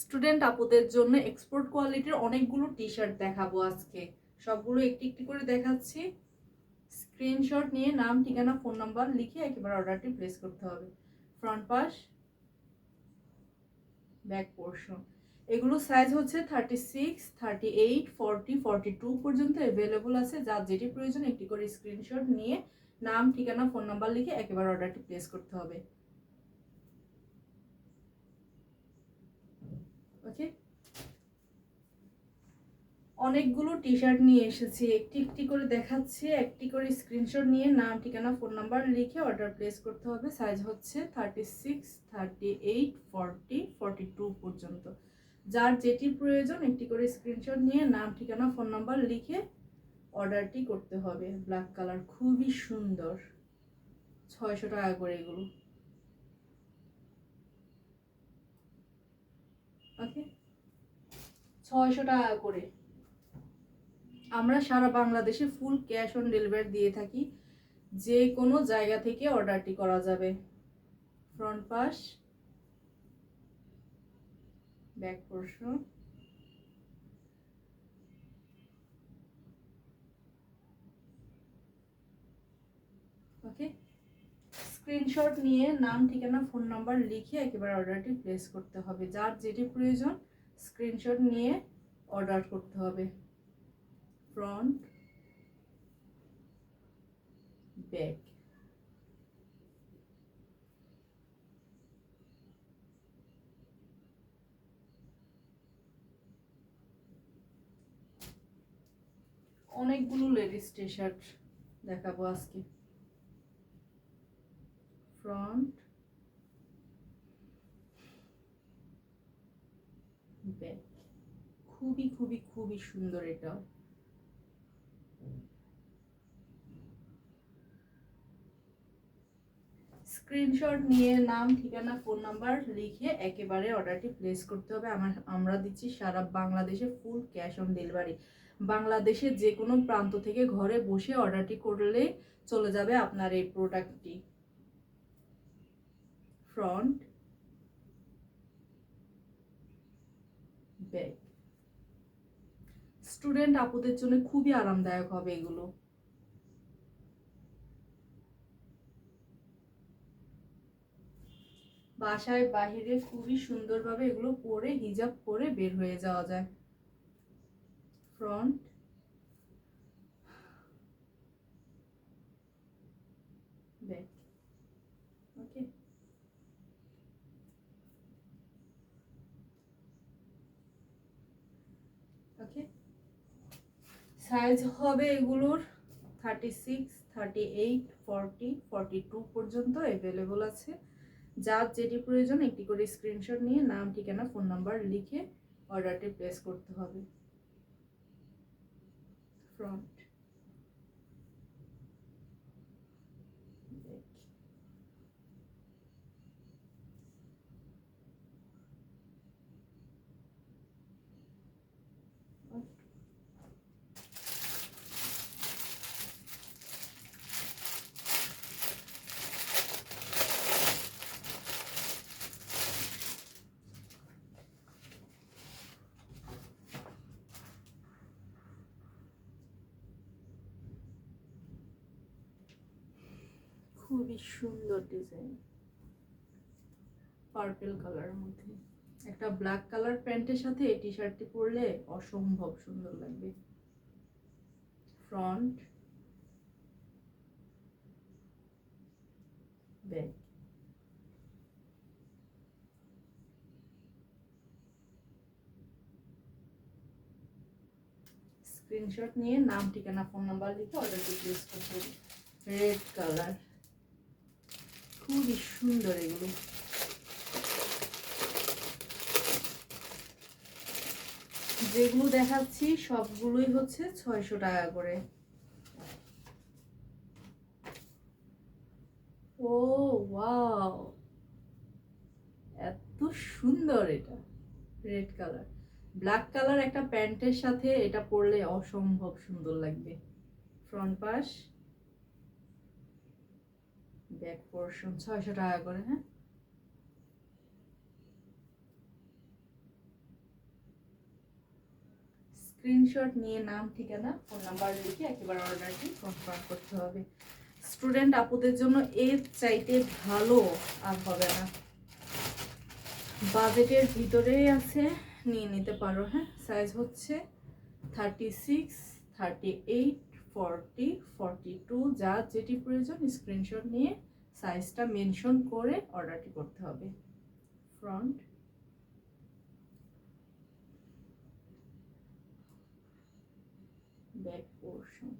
Student আপুদের জন্য export কোয়ালিটির অনেকগুলো টি শার্ট দেখাবো আজকে। সবগুলো একটি একটি করে দেখাচ্ছি। স্ক্রিনশট নিয়ে নাম, ঠিকানা ফোন নাম্বার লিখে একেবারে অর্ডারটি প্লেস করতে হবে। ফ্রন্ট পাশ ব্যাক পোর্শন এগুলো সাইজ হচ্ছে thirty six thirty eight forty forty two পর্যন্ত অ্যাভেলেবল আছে। যার যেটি প্রয়োজন একটি করে স্ক্রিনশট নিয়ে নাম, ঠিকানা ফোন নাম্বার লিখে একেবারে অর্ডারটি প্লেস করতে হবে। অনেকগুলো টি শার্ট নিয়ে এসেছি। একটি একটি করে দেখাচ্ছি, একটি করে স্ক্রিনশট নিয়ে নাম, ঠিকানা ফোন নাম্বার লিখে অর্ডার প্লেস করতে হবে। সাইজ হচ্ছে thirty six thirty eight forty forty two পর্যন্ত। যার যেটি প্রয়োজন, একটি করে স্ক্রিনশট নিয়ে নাম, ঠিকানা ফোন নাম্বার লিখে অর্ডারটি করতে হবে। ব্ল্যাক কালার খুবই সুন্দর। ছয়শো টাকা করে এগুলো। ওকে ছয়শো টাকা করে। আমরা সারা বাংলাদেশে ফুল ক্যাশ অন ডেলিভারি দিয়ে থাকি। যে কোনো জায়গা থেকে অর্ডারটি করা যাবে। ফ্রন্ট পাশ ব্যাক পোর্শন ওকে স্ক্রিনশট নিয়ে নাম, ঠিকানা ফোন নাম্বার লিখে একেবারে অর্ডারটি প্লেস করতে হবে। যার যেটি প্রয়োজন স্ক্রিনশট নিয়ে অর্ডার করতে হবে। ফ্রন্ট ব্যাক অনেকগুলো লেডিস টি শার্ট দেখাবো আজকে। ফ্রন্ট ব্যাক খুবই খুবই খুবই সুন্দর এটাও স্ক্রিনশট নিয়ে নাম, ঠিকানা ফোন নাম্বার লিখে একেবারে অর্ডারটি প্লেস করতে হবে। আমার, আমরা দিচ্ছি সারা বাংলাদেশে ফুল ক্যাশ অন ডেলিভারি বাংলাদেশের যে কোনো প্রান্ত থেকে ঘরে বসে অর্ডারটি করলে চলে যাবে আপনার এই প্রোডাক্টটি ফ্রন্ট ব্যাক স্টুডেন্ট আপুদের জন্য খুবই আরামদায়ক হবে এগুলো। বাসায় বাহিরে খুবই সুন্দরভাবে এগুলো পরে, হিজাব পরে বের হয়ে যাওয়া যায়। Front back okay okay size হবে এগুলোর? Thirty six thirty eight forty forty two পর্যন্ত অ্যাভেলেবল আছে। যার যেটি প্রয়োজন একটি করে স্ক্রিনশট নিয়ে নাম, ঠিকানা ফোন নাম্বার লিখে অর্ডারটি প্লেস করতে হবে। ফ্রন্ট খুবই সুন্দর ডিজাইন পার্পেল কালারের মধ্যে। একটা ব্ল্যাক কালার প্যান্টের সাথে এই টি শার্টটি পরলে অসম্ভব সুন্দর লাগবে। ফ্রন্ট ব্যাক স্ক্রিনশট নিয়ে নাম, ঠিকানা ফোন নাম্বার লিখে অর্ডারটি প্লেস করতে রেড কালার খুবই সুন্দর এগুলো। যেগুলো দেখাচ্ছি, সবগুলোই হচ্ছে ছয়শো টাকা করে। ও, ওয়াও! এত সুন্দর এটা, রেড কালার। ব্ল্যাক কালার একটা প্যান্টের সাথে এটা পরলে অসম্ভব সুন্দর লাগবে। ফ্রন্ট পাশ। ব্যাক পোর্শন ছয়শো টাকা করে হ্যাঁ? স্ক্রিনশট নিয়ে নাম, ঠিকানা ফোন নাম্বার লিখে একেবারে অর্ডারটি কনফার্ম করতে হবে। স্টুডেন্ট আপুদের জন্য এর চাইতে ভালো আর হবে না। বাজেটের ভিতরেই আছে, নিয়ে নিতে পারো হ্যাঁ? সাইজ হচ্ছে thirty six thirty eight forty forty two যা যেটি প্রয়োজন স্ক্রিনশট নিয়ে সাইজটা মেনশন করে অর্ডারটি করতে হবে। ফ্রন্ট ব্যাক পোর্শন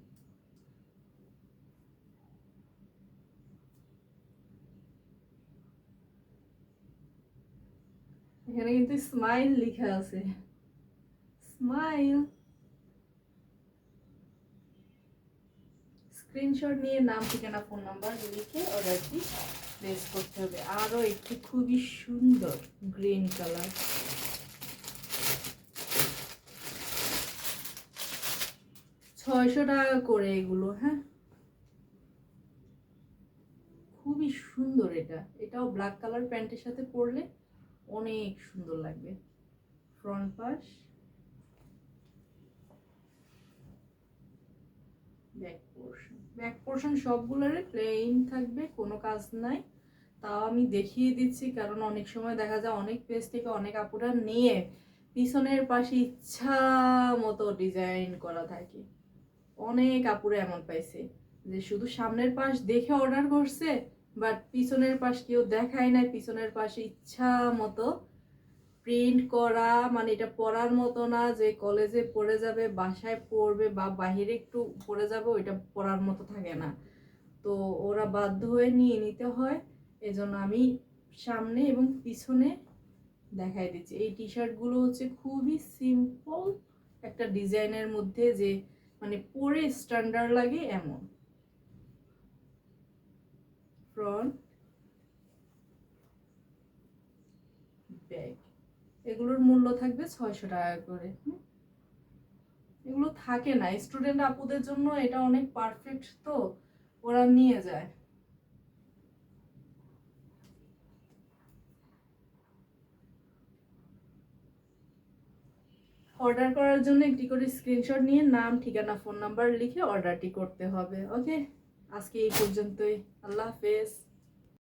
এখানে কিন্তু স্মাইল লেখা আছে। স্মাইল স্ক্রিনশট নিয়ে নাম, ঠিকানা ফোন নাম্বার লিখে অর্ডারটি প্লেস করতে হবে। আরও একটি খুবই সুন্দর গ্রিন কালার ছয়শো টাকা করে এগুলো হ্যাঁ? খুবই সুন্দর এটা। এটাও ব্ল্যাক কালার প্যান্টের সাথে পরলে অনেক সুন্দর লাগবে। ফ্রন্ট পাশ। ব্যাক পোর্শন ব্যাক পোর্শন সবগুলোরে প্লেন থাকবে, কোনো কাজ নাই। তাও আমি দেখিয়ে দিচ্ছি, কারণ অনেক সময় দেখা যায় অনেক পেজ থেকে অনেক আপুরা নিয়ে পিছনের পাশে ইচ্ছা মতো ডিজাইন করা থাকে। অনেক আপুরা এমন পাইছে যে শুধু সামনের পাশ দেখে অর্ডার করছে বাট পিছনের পাশ কেউ দেখায় নাই, পিছনের পাশে ইচ্ছা মতো প্রিন্ট করা মানে এটা পড়ার মতো না যে কলেজে পড়ে যাবে, বাসায় পড়বে বা বাহিরে একটু পড়ে যাবে, ওইটা পড়ার মতো থাকে না। তো ওরা বাধ্য হয়ে নিয়ে নিতে হয়, এজন্য আমি সামনে এবং পিছনে দেখাই দিচ্ছি। এই টি শার্টগুলো হচ্ছে খুবই সিম্পল একটা ডিজাইনের মধ্যে যে মানে পরে স্ট্যান্ডার্ড লাগে এমন। ফ্রন্ট ব্যাগ এগুলোর মূল্য থাকবে ছয়শো টাকা করে? এগুলো থাকে না স্টুডেন্ট আপুদের জন্য এটা অনেক পারফেক্ট তো, ওরা নিয়ে যায়। অর্ডার করার জন্য একটি করে স্ক্রিনশট নিয়ে নাম, ঠিকানা ফোন নাম্বার লিখে অর্ডারটি করতে হবে ওকে আজকে এই পর্যন্তই, আল্লাহ হাফেজ।